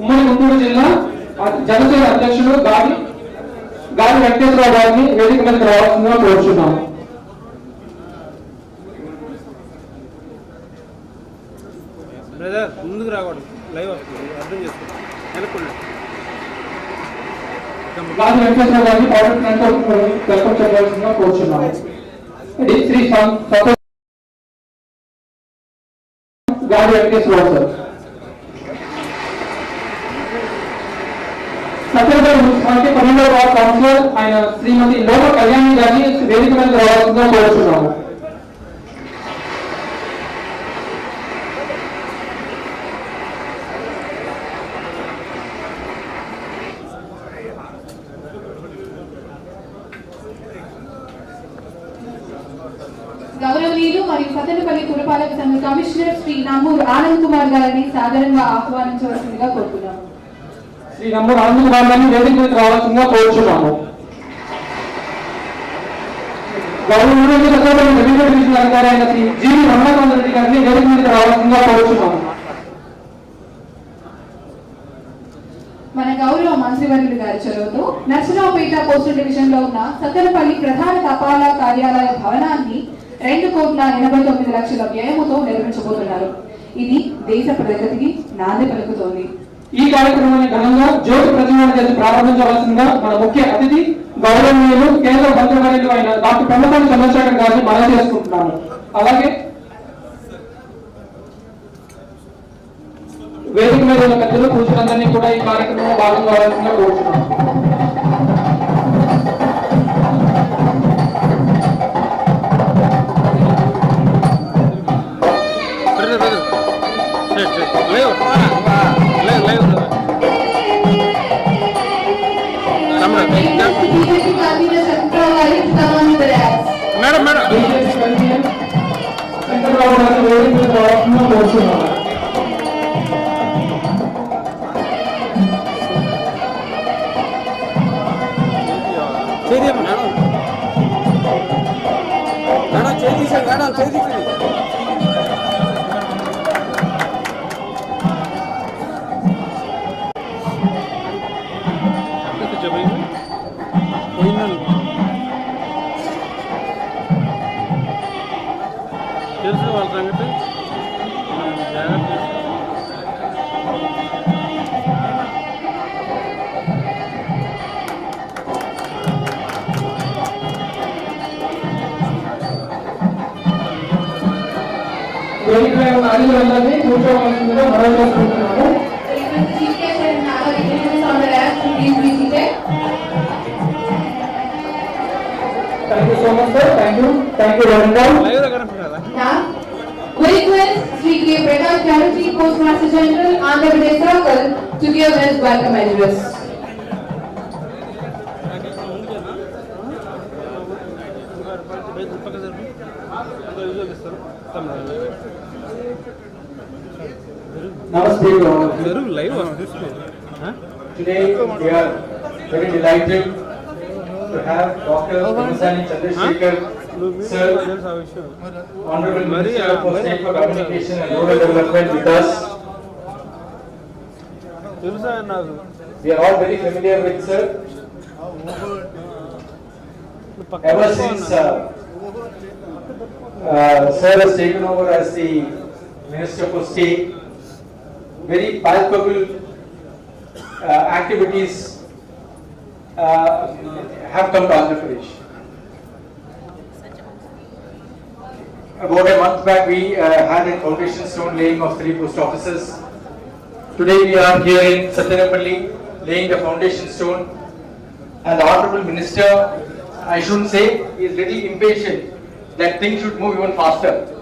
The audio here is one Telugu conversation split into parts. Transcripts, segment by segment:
ఉమ్మడి గుంటూరు జిల్లా జనసేన అధ్యక్షుడు గాలి గాలి వెంకటేశ్వరరావు గారిని వేదిక మీదకి రావాల్సిందిగా కోరుచున్నాము. బ్రదర్ ముందుకు రాకూడదు. లైవ్ వస్తుంది. అర్థం చేసుకో వెనక్కుండా గాలి వెంకటేశ్వరరావు గారిని వెల్కమ్ కోరుచున్నాము. ఇది శ్రీ గాలి వెంకటేశ్వరరావు సార్ సత్యనగర్ మున్సిపాలిటీ పన్నెండవ వార్డు కౌన్సిలర్ ఆయన శ్రీమతి లోక కళ్యాణి గారిని వేదిక మీద రావాల్సిందిగా కోరుతున్నాము గౌరవనీయులు మరియు సతనపల్లి పురపాలక సంఘ కమిషనర్ శ్రీ నమ్మూరు ఆనంద్ కుమార్ గారిని సాధారణంగా ఆహ్వానించవలసిందిగా కోరుతున్నాము. శ్రీ నమ్మూరు ఆనంద్ కుమార్ గారిని వేదిక మీద రావాల్సిందిగా కోరుచున్నాము గౌరవనీయులు రెవెన్యూ అధికారి అయిన శ్రీ జీవి రమణాకాంత్ రెడ్డి గారిని వేదిక మీద రావాల్సిందిగా కోరుచున్నాము. మన గౌరవ మంత్రివర్యులు గారి చొరవతో నర్సరావుపేట పోస్టల్ డివిజన్లో ఉన్న సత్తెనపల్లి ప్రధాన తపాలా కార్యాలయ భవనాన్ని రెండు కోట్ల ఎనభై తొమ్మిది లక్షల వ్యయముతో నిర్మించబోతున్నారు. ఇది దేశ ప్రగతికి నాంది పలుకుతోంది. ఈ కార్యక్రమాన్ని ఘనంగా జ్యోతి ప్రతిమాన చేసి ప్రారంభించవలసిందిగా మన ముఖ్య అతిథి గౌరవనీయులు కేంద్ర మంత్రివర్యులు అయిన డాక్టర్ పెమ్మసాని చంద్రశేఖర్ గారిని మనం చేసుకుంటున్నాను. అలాగే వేదిక మీద ఉన్న పెద్దలు కూర్చున్నందరినీ కూడా ఈ కార్యక్రమంలో భాగం కావాల్సిందిగా కోరుతున్నాను రావాల్సిందిగా కోరుతున్నాము dais, please be seated. Thank you so much sir thank you thank you very much live లో కనిపించాలా Now, we request Sri K. Prakash Charity, Postmaster General, Andhra Pradesh Circle, to give his welcome address. జరుగు live Today we are very delighted to have Dr. Ramasani Chandrasekhar, sir, తెలుసు ఆ విషయం Honorable Maria, Minister for Maria. State for Communication and Rural Development with us. తెలుసా నాకు We are all very familiar with sir. Ever since uh, uh, sir has taken over as the Minister for State, very palpable uh, activities uh, have come to Andhra Pradesh. About a month back, we uh, had a foundation stone laying of three post offices. Today, we are here in Satyanapalli laying the foundation stone. And the Honorable Minister, I shouldn't say, is little impatient that things should move even faster.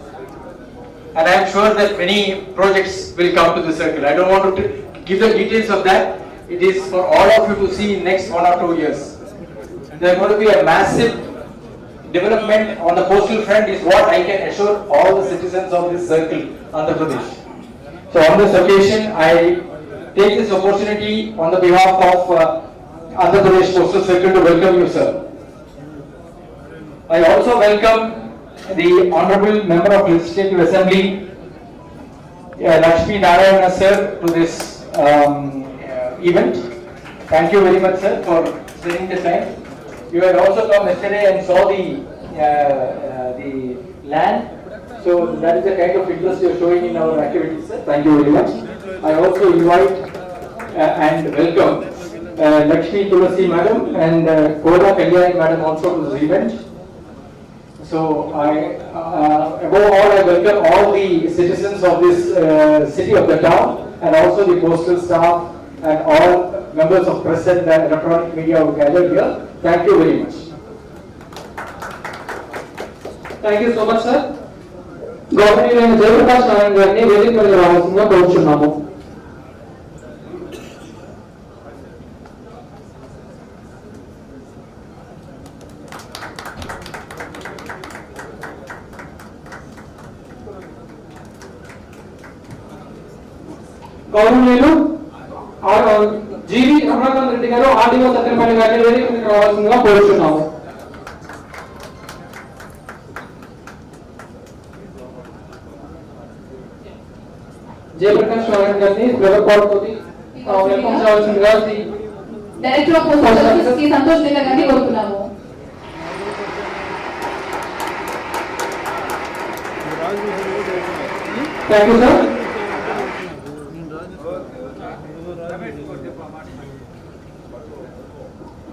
And I am sure that many projects will come to the circle. I don't want to give the details of that. It is for all of you to see in next one or two years. There is going to be a massive development on the coastal front is what I can assure all the citizens of this circle, Andhra Pradesh. So on this occasion, I take this opportunity on the behalf of uh, Andhra Pradesh Coastal Circle to welcome you, sir. I also welcome the Honorable Member of Legislative Assembly, uh, Lakshmi Narayana, sir, to this um, event. Thank you very much, sir, for spending the time. You had also come yesterday and saw the, uh, uh, the land. So that is the kind of interest you are showing in our activities, sir. Thank you very much. I also invite uh, and welcome uh, Lakshmi Tulasi madam and uh, Koda Kalyani madam also to this event. So I, uh, above all, I welcome all the citizens of this uh, city of the town and also the postal staff and all members of press and uh, electronic media who gathered here. Thank you very much. Thank you so much sir గౌరవనీయులైన జయప్రకాష్ నారాయణ గారిని వేదిక మీద రావాల్సిందిగా కోరుచున్నాము నారాయణ గారిని వెలకోడుతోటి వెల్కమ్ చేయాల్సిందిగా శ్రీ డైరెక్టర్ ఆఫ్ పోస్ట్ ఆఫీస్కి సంతోష్ దిల్ల గారిని కోరుతున్నాము. రాజు కూడా చదువుతున్నాడు. థ్యాంక్ యూ సార్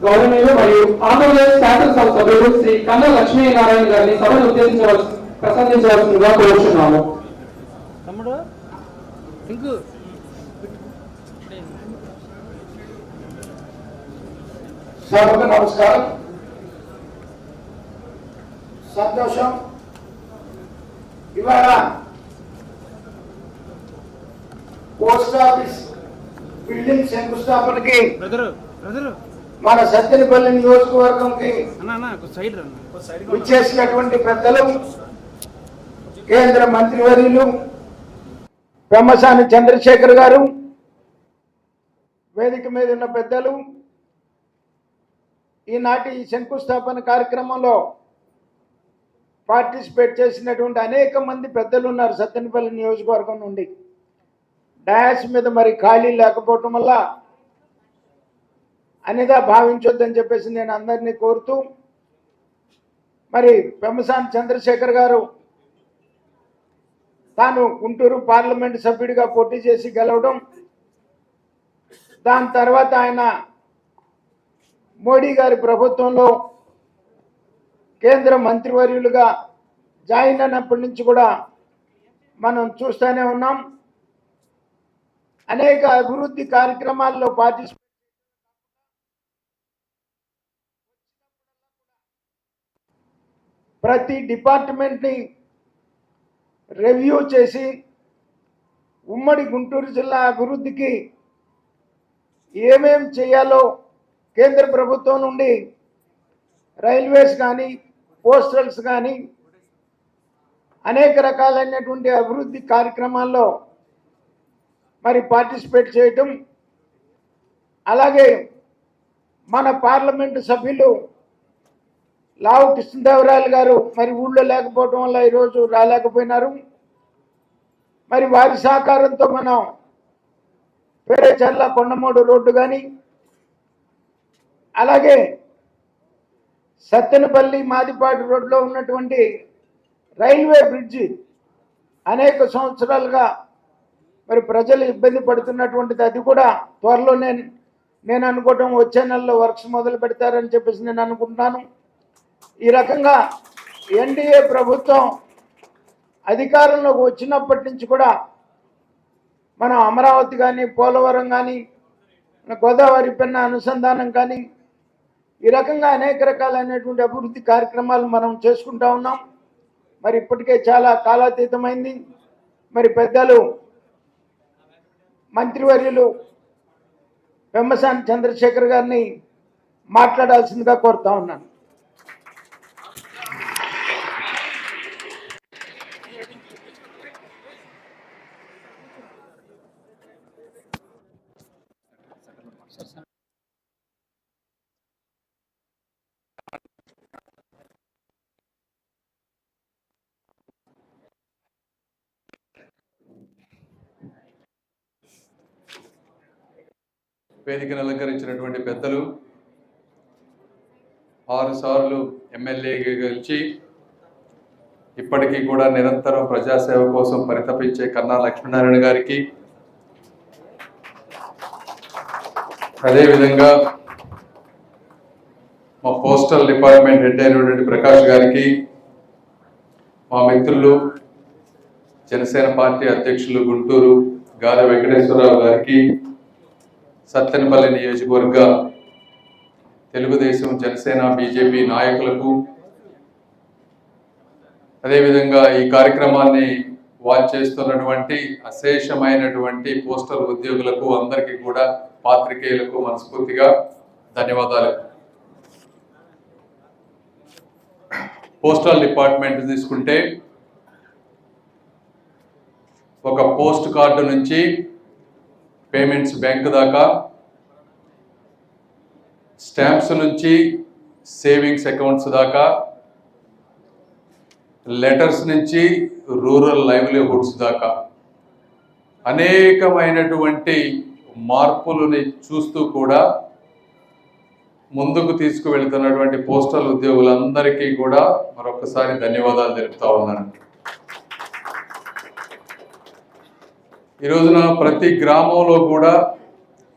గౌరవనీయులు మరియు ఆంధ్రప్రదేశ్ శాసనసభ సభ్యులు శ్రీ కన్నా లక్ష్మీ నారాయణ గారిని సభను ఉద్దేశించవలసి ప్రసంగించవలసిందిగా కోరుచున్నాము. తమ్ముడు సభకు నమస్కారం. సంతోషం. ఇవాళ పోస్ట్ ఆఫీస్ బిల్డింగ్ శంకుస్థాపనకి బ్రదరు బ్రదరు మన సత్తెనపల్లి నియోజకవర్గంకి అన్న అన్న కొంచెం సైడ్ రండి విచ్చేసినటువంటి పెద్దలు కేంద్ర మంత్రివర్యులు పెమ్మసాని చంద్రశేఖర్ గారు వేదిక మీద ఉన్న పెద్దలు ఈనాటి ఈ శంకుస్థాపన కార్యక్రమంలో పార్టిసిపేట్ చేసినటువంటి అనేక మంది పెద్దలు ఉన్నారు సత్తెనపల్లి నియోజకవర్గం నుండి. డయాస్ మీద మరి ఖాళీ లేకపోవటం వల్ల అనిగా భావించొద్దని చెప్పేసి నేను అందరినీ కోరుతూ మరి పెమ్మసాని చంద్రశేఖర్ గారు తాను గుంటూరు పార్లమెంట్ సభ్యుడిగా పోటీ చేసి గెలవడం దాని తర్వాత ఆయన మోడీ గారి ప్రభుత్వంలో కేంద్ర మంత్రివర్యులుగా జాయిన్ అయినప్పటి నుంచి కూడా మనం చూస్తూనే ఉన్నాం. అనేక అభివృద్ధి కార్యక్రమాల్లో పార్టిసిపేట్ ప్రతి డిపార్ట్మెంట్ని రివ్యూ చేసి ఉమ్మడి గుంటూరు జిల్లా అభివృద్ధికి ఏమేం చేయాలో కేంద్ర ప్రభుత్వం నుండి రైల్వేస్ కానీ పోస్టల్స్ కానీ అనేక రకాలైనటువంటి అభివృద్ధి కార్యక్రమాల్లో మరి పార్టిసిపేట్ చేయటం అలాగే మన పార్లమెంటు సభ్యులు లావు కృష్ణదేవరాయలు గారు మరి ఊళ్ళో లేకపోవడం వల్ల ఈరోజు రాలేకపోయినారు. మరి వారి సహకారంతో మనం పేరేచర్ల కొండమూడు రోడ్డు కానీ అలాగే సత్తెనపల్లి మాదిపాటి రోడ్లో ఉన్నటువంటి రైల్వే బ్రిడ్జి అనేక సంవత్సరాలుగా మరి ప్రజలు ఇబ్బంది పడుతున్నటువంటిది అది కూడా త్వరలో నేను నేను అనుకోవటం వచ్చే నెలలో వర్క్స్ మొదలు పెడతారని చెప్పేసి నేను అనుకుంటున్నాను. ఈ రకంగా ఎన్డీఏ ప్రభుత్వం అధికారంలోకి వచ్చినప్పటి నుంచి కూడా మనం అమరావతి కానీ పోలవరం కానీ గోదావరి పెన్న అనుసంధానం కానీ ఈ రకంగా అనేక రకాలైనటువంటి అభివృద్ధి కార్యక్రమాలు మనం చేసుకుంటా ఉన్నాం. మరి ఇప్పటికే చాలా కాలాతీతమైంది. మరి పెద్దలు మంత్రివర్యులు పెమ్మసాని చంద్రశేఖర్ గారిని మాట్లాడాల్సిందిగా కోరుతా ఉన్నాను. వేదికను అలంకరించినటువంటి పెద్దలు ఆరు సార్లు ఎమ్మెల్యేగా గెలిచి ఇప్పటికీ కూడా నిరంతరం ప్రజాసేవ కోసం పరితపించే కన్నా లక్ష్మీనారాయణ గారికి అదేవిధంగా మా పోస్టల్ డిపార్ట్మెంట్ హెడ్ అయినటువంటి ప్రకాష్ గారికి మా మిత్రులు జనసేన పార్టీ అధ్యక్షులు గుంటూరు గాలి వెంకటేశ్వరరావు గారికి సత్తెనపల్లి నియోజకవర్గ తెలుగుదేశం జనసేన బీజేపీ నాయకులకు అదేవిధంగా ఈ కార్యక్రమాన్ని వాచ్ చేస్తున్నటువంటి అశేషమైనటువంటి పోస్టల్ ఉద్యోగులకు అందరికీ కూడా పాత్రికేయులకు మనస్ఫూర్తిగా ధన్యవాదాలు. పోస్టల్ డిపార్ట్మెంట్ తీసుకుంటే ఒక పోస్ట్ కార్డు నుంచి పేమెంట్స్ బ్యాంక్ దాకా. స్టాంప్స్ నుంచి సేవింగ్స్ అకౌంట్స్ దాకా. లెటర్స్ నుంచి రూరల్ లైవ్లీహుడ్స్ దాకా. అనేకమైనటువంటి మార్పులని చూస్తూ కూడా ముందుకు తీసుకువెళ్తున్నటువంటి పోస్టల్ ఉద్యోగులందరికీ కూడా మరొకసారి ధన్యవాదాలు తెలుపుతా ఉన్నాను. ఈ రోజున ప్రతి గ్రామంలో కూడా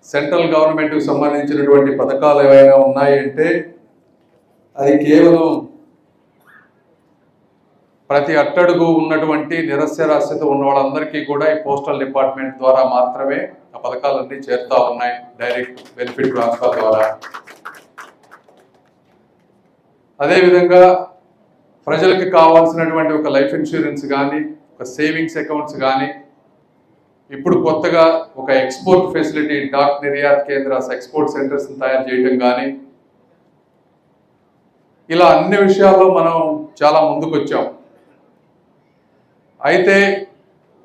సెంట్రల్ గవర్నమెంట్కి సంబంధించినటువంటి పథకాలు ఏవైనా ఉన్నాయంటే అది కేవలం ప్రతి అట్టడుగు ఉన్నటువంటి నిరస్యరాస్యత ఉన్న వాళ్ళందరికీ కూడా ఈ పోస్టల్ డిపార్ట్మెంట్ ద్వారా మాత్రమే ఆ పథకాలన్నీ చేరుతా ఉన్నాయి. డైరెక్ట్ బెనిఫిట్ ట్రాన్స్ఫర్ ద్వారా. అదేవిధంగా ప్రజలకు కావాల్సినటువంటి ఒక లైఫ్ ఇన్సూరెన్స్ కానీ ఒక సేవింగ్స్ అకౌంట్స్ కానీ ఇప్పుడు కొత్తగా ఒక ఎక్స్పోర్ట్ ఫెసిలిటీ డాక్ నిర్యాత్ కేంద్రాస్ ఎక్స్పోర్ట్ సెంటర్స్ తయారు చేయడం కానీ ఇలా అన్ని విషయాల్లో మనం చాలా ముందుకు వచ్చాం అయితే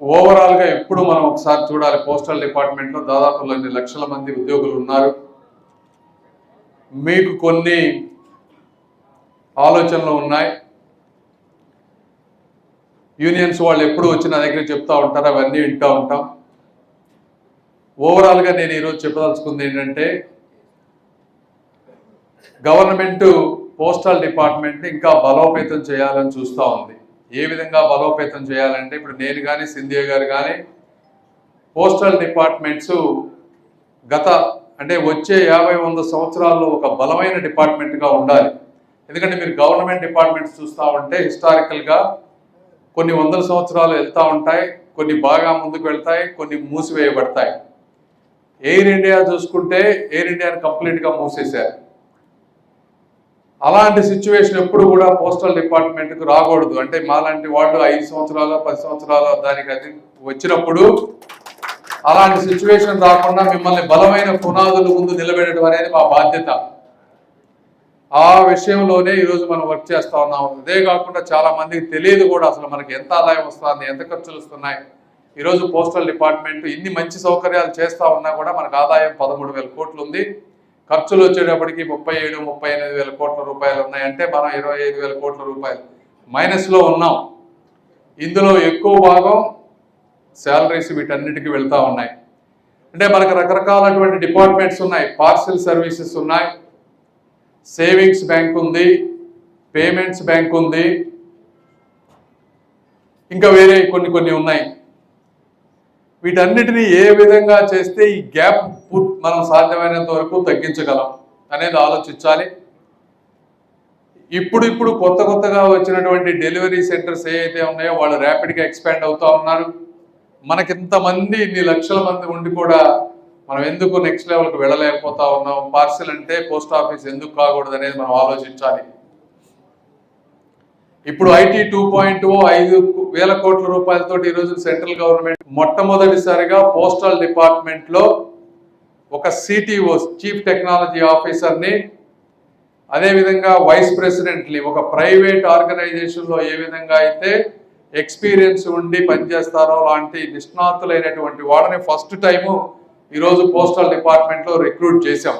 ఓవరాల్గా ఎప్పుడు మనం ఒకసారి చూడాలి. పోస్టల్ డిపార్ట్మెంట్లో దాదాపు రెండు లక్షల మంది ఉద్యోగులు ఉన్నారు. మీకు కొన్ని ఆలోచనలు ఉన్నాయి. యూనియన్స్ వాళ్ళు ఎప్పుడు వచ్చి నా దగ్గర చెప్తా ఉంటారు అవన్నీ వింటూ ఉంటాం. ఓవరాల్గా నేను ఈరోజు చెప్పదలుచుకుంది ఏంటంటే గవర్నమెంట్ పోస్టల్ డిపార్ట్మెంట్ ఇంకా బలోపేతం చేయాలని చూస్తూ ఉంది. ఏ విధంగా బలోపేతం చేయాలంటే ఇప్పుడు నేను కానీ సింధియా గారు కానీ పోస్టల్ డిపార్ట్మెంట్స్ గత అంటే వచ్చే యాభై వంద సంవత్సరాల్లో ఒక బలమైన డిపార్ట్మెంట్గా ఉండాలి. ఎందుకంటే మీరు గవర్నమెంట్ డిపార్ట్మెంట్స్ చూస్తూ ఉంటే హిస్టారికల్గా కొన్ని వందల సంవత్సరాలు వెళ్తూ ఉంటాయి కొన్ని బాగా ముందుకు వెళ్తాయి కొన్ని మూసివేయబడతాయి. ఎయిర్ ఇండియా చూసుకుంటే ఎయిర్ ఇండియాని కంప్లీట్గా మూసేశారు. అలాంటి సిచ్యువేషన్ ఎప్పుడు కూడా పోస్టల్ డిపార్ట్మెంట్కి రాకూడదు. అంటే మాలాంటి వాళ్ళు ఐదు సంవత్సరాలు పది సంవత్సరాలు దానికి అది వచ్చినప్పుడు అలాంటి సిచ్యువేషన్ రాకుండా మిమ్మల్ని బలమైన పునాదుల ముందు నిలబెట్టడం అనేది మా బాధ్యత. ఆ విషయంలోనే ఈరోజు మనం వర్క్ చేస్తూ ఉన్నాం. ఇదే కాకుండా చాలా మందికి తెలియదు కూడా అసలు మనకి ఎంత ఆదాయం వస్తుంది ఎంత ఖర్చులు వస్తున్నాయి. ఈరోజు పోస్టల్ డిపార్ట్మెంట్ ఇన్ని మంచి సౌకర్యాలు చేస్తూ ఉన్నా కూడా మనకు ఆదాయం పదమూడు వేల కోట్లు ఉంది. ఖర్చులు వచ్చేటప్పటికి ముప్పై ఏడు ముప్పై ఎనిమిది వేల కోట్ల రూపాయలు ఉన్నాయంటే మనం ఇరవై ఐదు వేల కోట్ల రూపాయలు మైనస్లో ఉన్నాం. ఇందులో ఎక్కువ భాగం శాలరీస్ వీటన్నిటికీ వెళ్తూ ఉన్నాయి. అంటే మనకు రకరకాలటువంటి డిపార్ట్మెంట్స్ ఉన్నాయి. పార్సల్ సర్వీసెస్ ఉన్నాయి. సేవింగ్స్ బ్యాంక్ ఉంది పేమెంట్స్ బ్యాంక్ ఉంది ఇంకా వేరే కొన్ని కొన్ని ఉన్నాయి. వీటన్నిటిని ఏ విధంగా చేస్తే ఈ గ్యాప్ మనం సాధ్యమైనంత వరకు తగ్గించగలం అనేది ఆలోచించాలి. ఇప్పుడు ఇప్పుడు కొత్త కొత్తగా వచ్చినటువంటి డెలివరీ సెంటర్స్ ఏవైతే ఉన్నాయో వాళ్ళు ర్యాపిడ్గా ఎక్స్పాండ్ అవుతూ ఉన్నారు. మనకింతమంది ఇన్ని లక్షల మంది ఉండి కూడా మనం ఎందుకు నెక్స్ట్ లెవెల్కి వెళ్ళలేకపోతా ఉన్నాం? పార్సిల్ అంటే పోస్ట్ ఆఫీస్ ఎందుకు కాకూడదు అనేది మనం ఆలోచించాలి. ఇప్పుడు ఐటీ టూ పాయింట్ ఐదు వేల కోట్ల రూపాయలతో ఈరోజు సెంట్రల్ గవర్నమెంట్ మొట్టమొదటిసారిగా పోస్టల్ డిపార్ట్మెంట్లో ఒక సిటీఓ చీఫ్ టెక్నాలజీ ఆఫీసర్ని అదేవిధంగా వైస్ ప్రెసిడెంట్ని ఒక ప్రైవేట్ ఆర్గనైజేషన్లో ఏ విధంగా అయితే ఎక్స్పీరియన్స్ ఉండి పనిచేస్తారో లాంటి నిష్ణాతులైనటువంటి వాళ్ళని ఫస్ట్ టైము ఈరోజు పోస్టల్ డిపార్ట్మెంట్లో రిక్రూట్ చేశాం.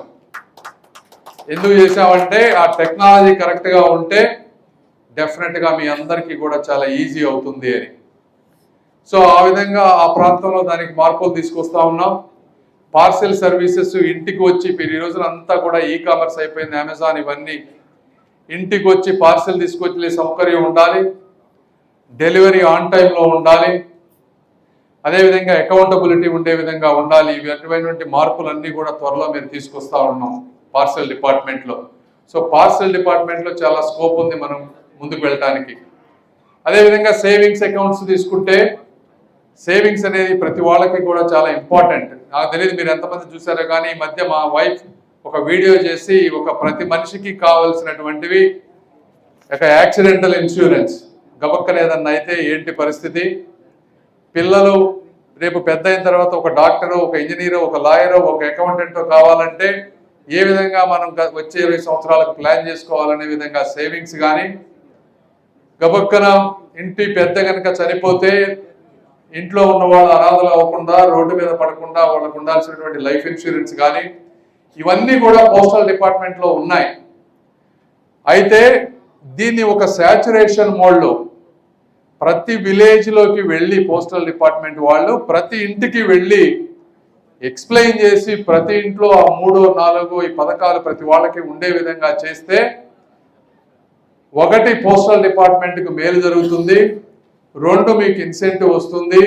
ఎందుకు చేశామంటే ఆ టెక్నాలజీ కరెక్ట్గా ఉంటే డెఫినెట్గా మీ అందరికీ కూడా చాలా ఈజీ అవుతుంది అని. సో ఆ విధంగా ఆ ప్రాంతంలో దానికి మార్పులు తీసుకొస్తా ఉన్నాం. పార్సెల్ సర్వీసెస్ ఇంటికి వచ్చి ఇప్పుడు ఈ రోజున అంతా కూడా ఈ కామర్స్ అయిపోయింది అమెజాన్ ఇవన్నీ ఇంటికి వచ్చి పార్సెల్ తీసుకొచ్చే సౌకర్యం ఉండాలి. డెలివరీ ఆన్ టైంలో ఉండాలి. అదేవిధంగా అకౌంటబిలిటీ ఉండే విధంగా ఉండాలి. ఇవి అటువంటి మార్పులన్నీ కూడా త్వరలో మేము తీసుకొస్తా ఉన్నాం పార్సెల్ డిపార్ట్మెంట్లో సో పార్సెల్ డిపార్ట్మెంట్లో చాలా స్కోప్ ఉంది మనం ముందుకు వెళ్ళటానికి. అదేవిధంగా సేవింగ్స్ అకౌంట్స్ తీసుకుంటే సేవింగ్స్ అనేది ప్రతి వాళ్ళకి కూడా చాలా ఇంపార్టెంట్ నాకు తెలియదు మీరు ఎంతమంది చూసారో కానీ ఈ మధ్య మా వైఫ్ ఒక వీడియో చేసి ఒక ప్రతి మనిషికి కావలసినటువంటివి ఒక యాక్సిడెంటల్ ఇన్సూరెన్స్ గబక్కన అయితే ఏంటి పరిస్థితి? పిల్లలు రేపు పెద్ద అయిన తర్వాత ఒక డాక్టరు ఒక ఇంజనీరు ఒక లాయరు ఒక అకౌంటెంట్ కావాలంటే ఏ విధంగా మనం వచ్చే ఇరవై సంవత్సరాలకు ప్లాన్ చేసుకోవాలనే విధంగా సేవింగ్స్ కానీ గబక్కన ఇంటి పెద్ద కనుక చనిపోతే ఇంట్లో ఉన్న వాళ్ళు అనాథలు అవ్వకుండా రోడ్డు మీద పడకుండా వాళ్ళకు ఉండాల్సినటువంటి లైఫ్ ఇన్సూరెన్స్ కానీ ఇవన్నీ కూడా పోస్టల్ డిపార్ట్మెంట్లో ఉన్నాయి. అయితే దీన్ని ఒక శాచురేషన్ మోడ్లో ప్రతి విలేజ్లోకి వెళ్ళి పోస్టల్ డిపార్ట్మెంట్ వాళ్ళు ప్రతి ఇంటికి వెళ్ళి ఎక్స్ప్లెయిన్ చేసి ప్రతి ఇంట్లో ఆ మూడో నాలుగో ఈ పథకాలు ప్రతి వాళ్ళకి ఉండే విధంగా చేస్తే ఒకటి పోస్టల్ డిపార్ట్మెంట్కి మేలు జరుగుతుంది రెండు మీకు ఇన్సెంటివ్ వస్తుంది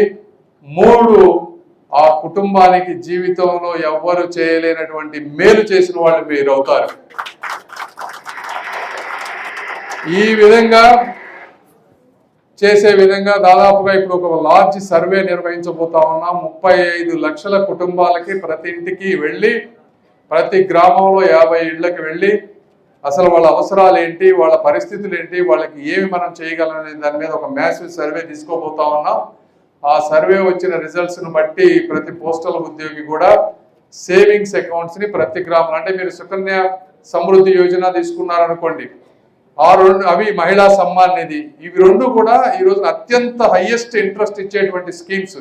మూడు ఆ కుటుంబానికి జీవితంలో ఎవ్వరు చేయలేనటువంటి మేలు చేసిన వాళ్ళు మీరు అవుతారు. ఈ విధంగా చేసే విధంగా దాదాపుగా ఇప్పుడు ఒక లార్జ్ సర్వే నిర్వహించబోతా ఉన్నాం ముప్పై ఐదు లక్షల కుటుంబాలకి ప్రతి ఇంటికి వెళ్ళి ప్రతి గ్రామంలో యాభై ఇళ్ళకి వెళ్ళి అసలు వాళ్ళ అవసరాలు ఏంటి వాళ్ళ పరిస్థితులు ఏంటి వాళ్ళకి ఏమి మనం చేయగలం అనే దాని మీద ఒక మ్యాసివ్ సర్వే తీసుకోబోతా ఉన్నాం. ఆ సర్వే వచ్చిన రిజల్ట్స్ను బట్టి ప్రతి పోస్టల్ ఉద్యోగి కూడా సేవింగ్స్ అకౌంట్స్ని ప్రతి గ్రామం అంటే మీరు సుకన్య సమృద్ధి యోజన తీసుకున్నారనుకోండి ఆ రెండు అవి మహిళా సమ్మాన్ నిధి. ఇవి రెండు కూడా ఈ రోజు అత్యంత హైయెస్ట్ ఇంట్రెస్ట్ ఇచ్చేటువంటి schemes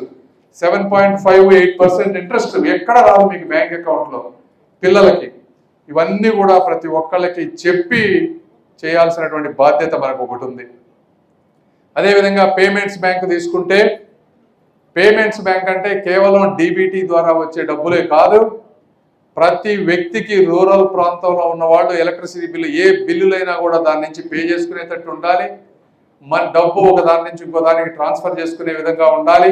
seven point five eight percent interest ఎక్కడ రాదు మీకు బ్యాంక్ అకౌంట్లో పిల్లలకి. ఇవన్నీ కూడా ప్రతి ఒక్కళ్ళకి చెప్పి చేయాల్సినటువంటి బాధ్యత మనకు ఒకటి ఉంది. అదేవిధంగా పేమెంట్స్ బ్యాంక్ తీసుకుంటే పేమెంట్స్ బ్యాంక్ అంటే కేవలం డీబీటీ ద్వారా వచ్చే డబ్బులే కాదు. ప్రతి వ్యక్తికి రూరల్ ప్రాంతంలో ఉన్న వాళ్ళు ఎలక్ట్రిసిటీ బిల్లు ఏ బిల్లులైనా కూడా దాని నుంచి పే చేసుకునేటట్టు ఉండాలి. మన డబ్బు ఒక దాని నుంచి ఇంకో దానికి ట్రాన్స్ఫర్ చేసుకునే విధంగా ఉండాలి.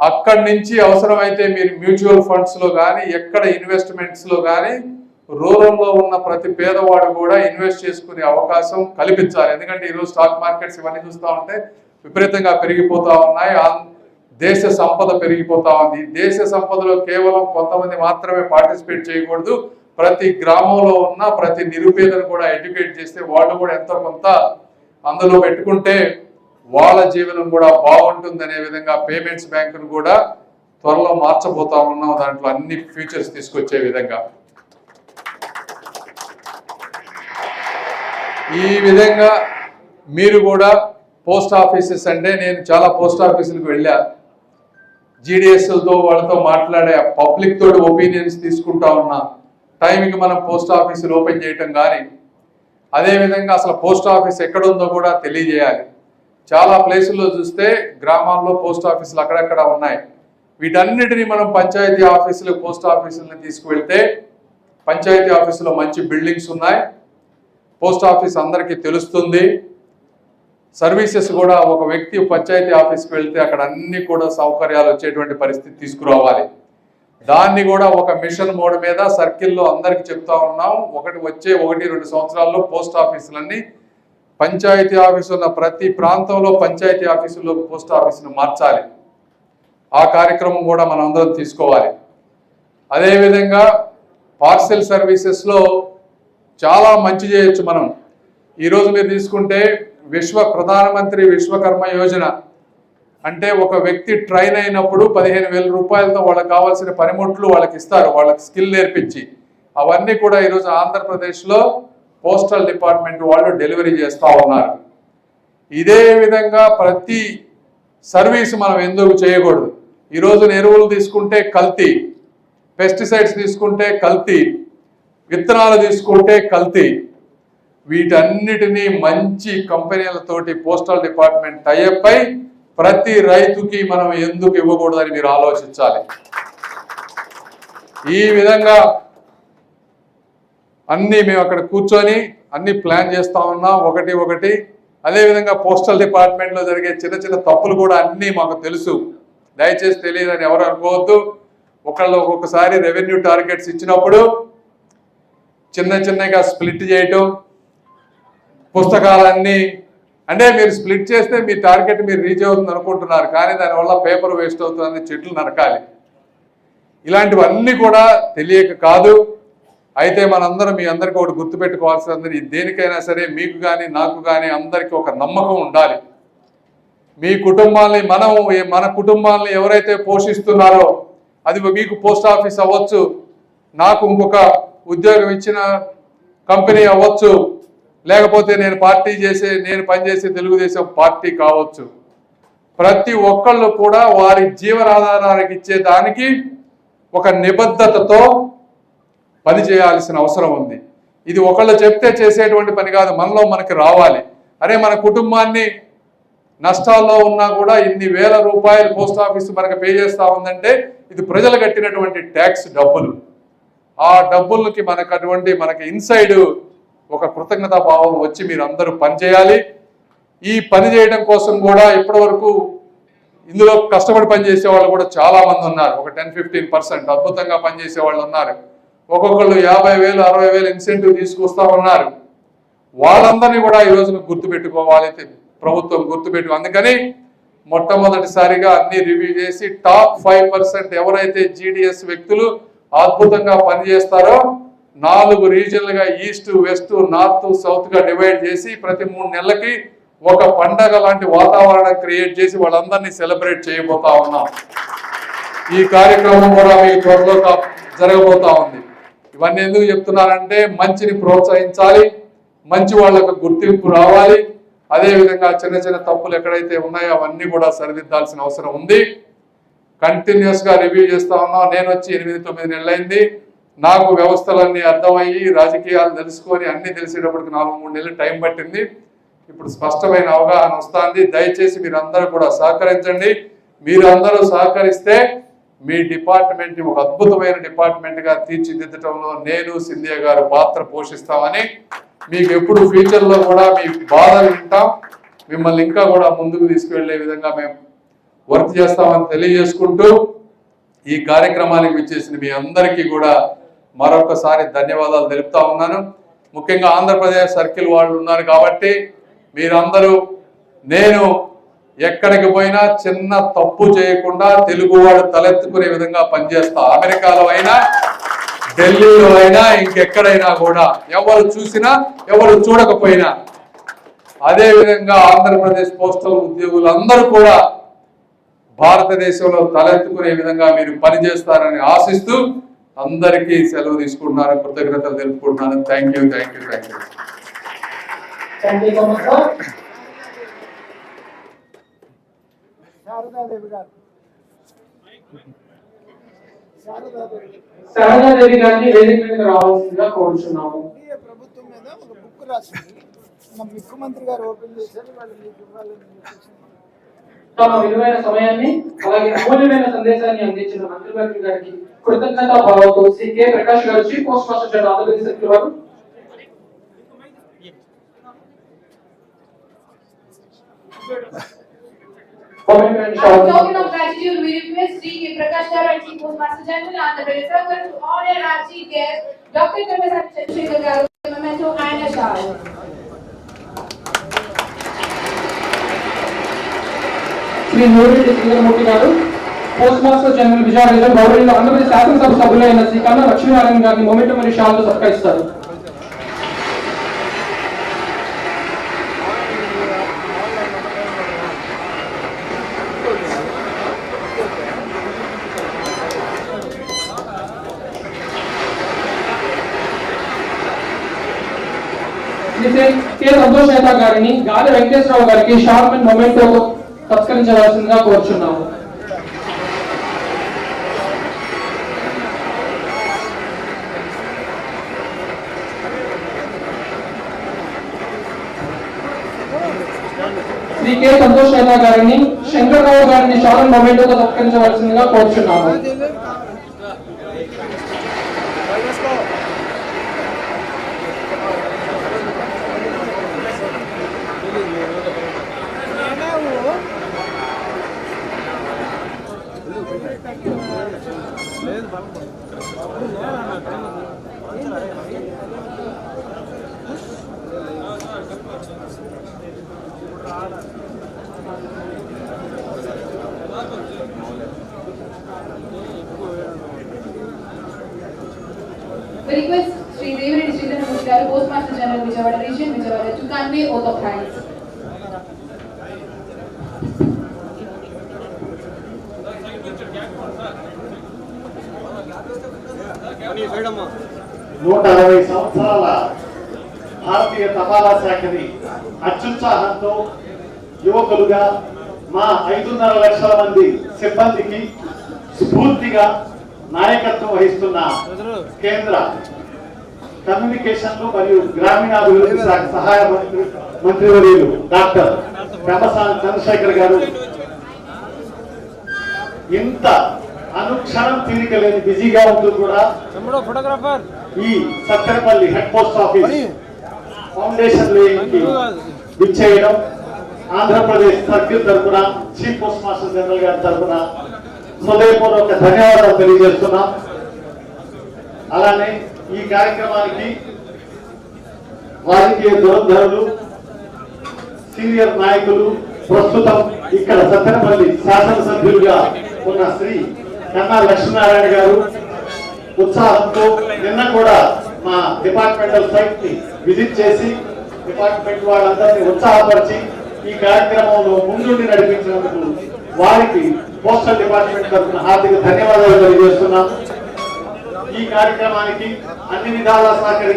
అక్కడి నుంచి అవసరమైతే మీరు మ్యూచువల్ ఫండ్స్లో కానీ ఎక్కడ ఇన్వెస్ట్మెంట్స్లో కానీ రూరల్లో ఉన్న ప్రతి పేదవాడు కూడా ఇన్వెస్ట్ చేసుకునే అవకాశం కల్పించాలి. ఎందుకంటే ఈరోజు స్టాక్ మార్కెట్స్ ఇవన్నీ చూస్తూ ఉంటే విపరీతంగా పెరిగిపోతూ ఉన్నాయి. దేశ సంపద పెరిగిపోతా ఉంది. దేశ సంపదలో కేవలం కొంతమంది మాత్రమే పార్టిసిపేట్ చేయకూడదు. ప్రతి గ్రామంలో ఉన్న ప్రతి నిరుపేదను కూడా ఎడ్యుకేట్ చేస్తే వాళ్ళు కూడా ఎంతో కొంత అందులో పెట్టుకుంటే వాళ్ళ జీవనం కూడా బాగుంటుంది విధంగా పేమెంట్స్ బ్యాంకును కూడా త్వరలో మార్చబోతా ఉన్నాం. దాంట్లో అన్ని ఫ్యూచర్స్ తీసుకొచ్చే విధంగా. ఈ విధంగా మీరు కూడా పోస్ట్ ఆఫీసెస్ అంటే నేను చాలా పోస్ట్ ఆఫీసులకు వెళ్ళా. జీడిఎస్ఎల్తో వాళ్ళతో మాట్లాడే పబ్లిక్ తోటి ఒపీనియన్స్ తీసుకుంటా ఉన్నా టైంకి మనం పోస్ట్ ఆఫీసులు ఓపెన్ చేయటం కానీ అదేవిధంగా అసలు పోస్ట్ ఆఫీస్ ఎక్కడ ఉందో కూడా తెలియజేయాలి. చాలా ప్లేసుల్లో చూస్తే గ్రామాల్లో పోస్ట్ ఆఫీసులు అక్కడక్కడ ఉన్నాయి. వీటన్నిటిని మనం పంచాయతీ ఆఫీసులు పోస్ట్ ఆఫీసులను తీసుకువెళ్తే పంచాయతీ ఆఫీసులో మంచి బిల్డింగ్స్ ఉన్నాయి. పోస్ట్ ఆఫీస్ అందరికీ తెలుస్తుంది. సర్వీసెస్ కూడా ఒక వ్యక్తి పంచాయతీ ఆఫీస్కి వెళ్తే అక్కడ అన్ని కూడా సౌకర్యాలు వచ్చేటువంటి పరిస్థితి తీసుకురావాలి. దాన్ని కూడా ఒక మిషన్ మోడ్ మీద సర్కిల్లో అందరికి చెప్తా ఉన్నాం. ఒకటి వచ్చే ఒకటి రెండు సంవత్సరాల్లో పోస్ట్ ఆఫీసులన్నీ పంచాయతీ ఆఫీసు ఉన్న ప్రతి ప్రాంతంలో పంచాయతీ ఆఫీసుల్లో పోస్ట్ ఆఫీసును మార్చాలి. ఆ కార్యక్రమం కూడా మనం అందరం తీసుకోవాలి. అదేవిధంగా పార్సెల్ సర్వీసెస్లో చాలా మంచి చేయొచ్చు మనం. ఈరోజు మీరు తీసుకుంటే విశ్వ ప్రధానమంత్రి విశ్వకర్మ యోజన అంటే ఒక వ్యక్తి ట్రైన్ అయినప్పుడు పదిహేను వేల రూపాయలతో వాళ్ళకి కావాల్సిన పనిముట్లు వాళ్ళకి ఇస్తారు వాళ్ళకి స్కిల్ నేర్పించి. అవన్నీ కూడా ఈరోజు ఆంధ్రప్రదేశ్లో పోస్టల్ డిపార్ట్మెంట్ వాళ్ళు డెలివరీ చేస్తూ ఉన్నారు. ఇదే విధంగా ప్రతి సర్వీస్ మనం ఎందుకు చేయకూడదు? ఈరోజు ఎరువులు తీసుకుంటే కల్తీ పెస్టిసైడ్స్ తీసుకుంటే కల్తీ విత్తనాలు తీసుకుంటే కల్తీ. వీటన్నిటినీ మంచి కంపెనీలతోటి పోస్టల్ డిపార్ట్మెంట్ టైఅప్ అయి ప్రతి రైతుకి మనం ఎందుకు ఇవ్వకూడదని మీరు ఆలోచించాలి. ఈ విధంగా అన్నీ మేము అక్కడ కూర్చొని అన్ని ప్లాన్ చేస్తా ఉన్నాం. ఒకటి ఒకటి. అదేవిధంగా పోస్టల్ డిపార్ట్మెంట్లో జరిగే చిన్న చిన్న తప్పులు కూడా అన్నీ మాకు తెలుసు. దయచేసి తెలియదని ఎవరు అనుకోవద్దు. ఒకళ్ళు ఒక్కొక్కసారి రెవెన్యూ టార్గెట్స్ ఇచ్చినప్పుడు చిన్న చిన్నగా స్ప్లిట్ చేయటం పుస్తకాలన్నీ. అంటే మీరు స్ప్లిట్ చేస్తే మీ టార్గెట్ మీరు రీచ్ అవుతుంది అనుకుంటున్నారు. కానీ దానివల్ల పేపర్ వేస్ట్ అవుతుందని చెట్లు నరకాలి. ఇలాంటివన్నీ కూడా తెలియక కాదు. అయితే మనందరం మీ అందరికీ ఒకటి గుర్తుపెట్టుకోవాల్సింది. దేనికైనా సరే మీకు కానీ నాకు కానీ అందరికీ ఒక నమ్మకం ఉండాలి. మీ కుటుంబాల్ని మనం మన కుటుంబాల్ని ఎవరైతే పోషిస్తున్నారో అది మీకు పోస్ట్ ఆఫీస్ అవ్వచ్చు. నాకు ఇంకొక ఉద్యోగం ఇచ్చిన కంపెనీ అవ్వచ్చు. లేకపోతే నేను పార్టీ చేసే నేను పనిచేసే తెలుగుదేశం పార్టీ కావచ్చు. ప్రతి ఒక్కళ్ళు కూడా వారి జీవనాధారానికి ఇచ్చే దానికి ఒక నిబద్ధతతో పనిచేయాల్సిన అవసరం ఉంది. ఇది ఒకళ్ళు చెప్తే చేసేటువంటి పని కాదు మనలో మనకి రావాలి. అరే మన కుటుంబాన్ని నష్టాల్లో ఉన్నా కూడా ఇన్ని వేల రూపాయలు పోస్ట్ ఆఫీస్ మనకు పే చేస్తా ఉందంటే ఇది ప్రజలు కట్టినటువంటి ట్యాక్స్ డబ్బులు. ఆ డబ్బులకి మనకు అటువంటి మనకి ఇన్సైడ్ ఒక కృతజ్ఞతా భావం వచ్చి మీరు అందరూ పనిచేయాలి. ఈ పని చేయడం కోసం కూడా ఇప్పటి వరకు ఇందులో కష్టపడి పనిచేసే వాళ్ళు కూడా చాలా మంది ఉన్నారు. ఒక టెన్ ఫిఫ్టీన్ పర్సెంట్ అద్భుతంగా పనిచేసే వాళ్ళు ఉన్నారు. ఒక్కొక్కళ్ళు యాభై వేలు అరవై వేలు ఇన్సెంటివ్ తీసుకొస్తా ఉన్నారు. వాళ్ళందరినీ కూడా ఈ రోజున గుర్తుపెట్టుకోవాలి. ప్రభుత్వం గుర్తుపెట్టు అందుకని మొట్టమొదటిసారిగా అన్ని రివ్యూ చేసి టాప్ ఫైవ్ పర్సెంట్ ఎవరైతే జీడిఎస్ వ్యక్తులు అద్భుతంగా పనిచేస్తారో నాలుగు రీజన్లుగా ఈస్ట్ వెస్ట్ నార్త్ సౌత్గా డివైడ్ చేసి ప్రతి మూడు నెలలకి ఒక పండగ లాంటి వాతావరణం క్రియేట్ చేసి వాళ్ళందరినీ సెలబ్రేట్ చేయబోతా ఉన్నాం. ఈ కార్యక్రమం కూడా మీకు త్వరలో జరగబోతా ఉంది. ఇవన్నీ ఎందుకు చెప్తున్నారంటే మంచిని ప్రోత్సహించాలి మంచి వాళ్ళకు గుర్తింపు రావాలి అదేవిధంగా చిన్న చిన్న తప్పులు ఎక్కడైతే ఉన్నాయో అవన్నీ కూడా సరిదిద్దాల్సిన అవసరం ఉంది. కంటిన్యూస్గా రివ్యూ చేస్తా ఉన్నాం. నేను వచ్చి ఎనిమిది తొమ్మిది నెలలైంది. నాకు వ్యవస్థలన్నీ అర్థమయ్యి రాజకీయాలు తెలుసుకొని అన్ని తెలిసేటప్పటికి నాలుగు మూడు నెలలు టైం పట్టింది. ఇప్పుడు స్పష్టమైన అవగాహన వస్తుంది. దయచేసి మీరందరూ కూడా సహకరించండి. మీరందరూ సహకరిస్తే మీ డిపార్ట్మెంట్ ఒక అద్భుతమైన డిపార్ట్మెంట్గా తీర్చిదిద్దటంలో నేను సింధియా గారు పాత్ర పోషిస్తామని మీకు ఎప్పుడు ఫ్యూచర్లో కూడా మీ బాధలు వింటాం. మిమ్మల్ని ఇంకా కూడా ముందుకు తీసుకువెళ్ళే విధంగా మేము వర్క్ చేస్తామని తెలియజేసుకుంటూ ఈ కార్యక్రమానికి విచ్చేసిన మీ అందరికీ కూడా మరొకసారి ధన్యవాదాలు తెలుపుతా ఉన్నాను. ముఖ్యంగా ఆంధ్రప్రదేశ్ సర్కిల్ వాళ్ళు ఉన్నారు కాబట్టి మీరందరూ నేను ఎక్కడికి పోయినా చిన్న తప్పు చేయకుండా తెలుగువాడు తలెత్తుకునే విధంగా పనిచేస్తా. అమెరికాలో అయినా ఢిల్లీలో అయినా ఇంకెక్కడైనా కూడా ఎవరు చూసినా ఎవరు చూడకపోయినా అదే విధంగా ఆంధ్రప్రదేశ్ పోస్టల్ ఉద్యోగులందరూ కూడా భారతదేశంలో తలెత్తుకునే విధంగా మీరు పనిచేస్తారని ఆశిస్తూ అందరికీ సెలవు తీసుకుంటున్నాను కృతజ్ఞతలు తెలుపుకుంటున్నాను. Thank you thank you thank you Sharadadevi గారు. శారదాదేవి. శారదాదేవి గారిని వేదిక రావాల్సిందిగా కోరుచున్నాము. ప్రభుత్వం మీద ఒక బుక్ రాసింది. మా ముఖ్యమంత్రి గారు ఓపెన్ చేశారు వాళ్ళు మీకు ఇవ్వాలని. తమ విలువైన సమయాన్ని అలాగే అమూల్యమైన సందేశాన్ని అందించిన మంత్రివర్గ గారికి కృతజ్ఞత భావంతో శ్రీ కె ప్రకాష్ గారు chief post master general Andhra Pradesh circle వారు Comment and As a shout. token of gratitude, we request Sri K. Prakash Garu and Chief Postmaster General Andhra Pradesh Circle to honor our chief guest, Dr. Kallasari Chandrasekhar Garu, with a memento and a Sri Nureddy Sridharamurthy గారు పోస్ట్ మాస్టర్ జనరల్ విజయనగరం గౌరవ ఆంధ్రప్రదేశ్ శాసనసభ సభ్యులైన శ్రీ కన్నా లక్ష్మీనారాయణ గారిని మొమెంటం మరియు షాల్తో సత్కరిస్తారు. కె సంతోష్ నేత గారిని గాలి వెంకటేశ్వరరావు గారికి షార్ట్ అండ్ మొమెంటో సత్కరించవలసిందిగా కోరుచున్నాము. శ్రీ కె సంతోష్ నేత గారిని శంకర్రావు గారిని షార్ట్ మొమెంటోతో సత్కరించవలసిందిగా కోరుచున్నాము. రిక్వెస్ట్ నూట అరవై సంవత్సరాల భారతీయ తపాలా శాఖని అత్యుత్సాహంతో యువకులుగా మా ఐదున్నర లక్షల మంది సిబ్బందికి స్ఫూర్తిగా నాయకత్వం వహిస్తున్న కేంద్ర కమ్యూనికేషన్లు మరియు గ్రామీణాభివృద్ధి శాఖ సహాయ మంత్రి మంత్రివర్యులు డాక్టర్ పెమ్మసాని చంద్రశేఖర్ గారు. ఇంత అనుక్షణం తీరిక లేని బిజీగా ఉంటూ కూడా ఈ Sattenapalli head post office foundation విచ్చేయడం. Andhra Pradesh circle తరఫున చీఫ్ పోస్ట్ మాస్టర్ జనరల్ గారి తరఫున హృదయపూర్వక ధన్యవాదాలు తెలియజేస్తున్నాం. అలానే ఈ కార్యక్రమానికి రాజకీయ దురంధరులు సీనియర్ నాయకులు ప్రస్తుతం ఇక్కడ సత్తెనపల్లి శాసనసభ్యులుగా ఉన్న శ్రీ కన్నా లక్ష్మీనారాయణ గారు ఉత్సాహంతో నిన్న కూడా మా డిపార్ట్మెంటల్ సైట్ని విజిట్ చేసి డిపార్ట్మెంట్ వాళ్ళందరినీ ఉత్సాహపరిచి ఈ కార్యక్రమంలో ముందుండి నడిపించినందుకు వారికి పోస్టల్ డిపార్ట్మెంట్ తరఫున హార్దిక ధన్యవాదాలు తెలియజేస్తున్నాను. ఈ కార్యక్రమానికి అన్ని విధాలా సహకరి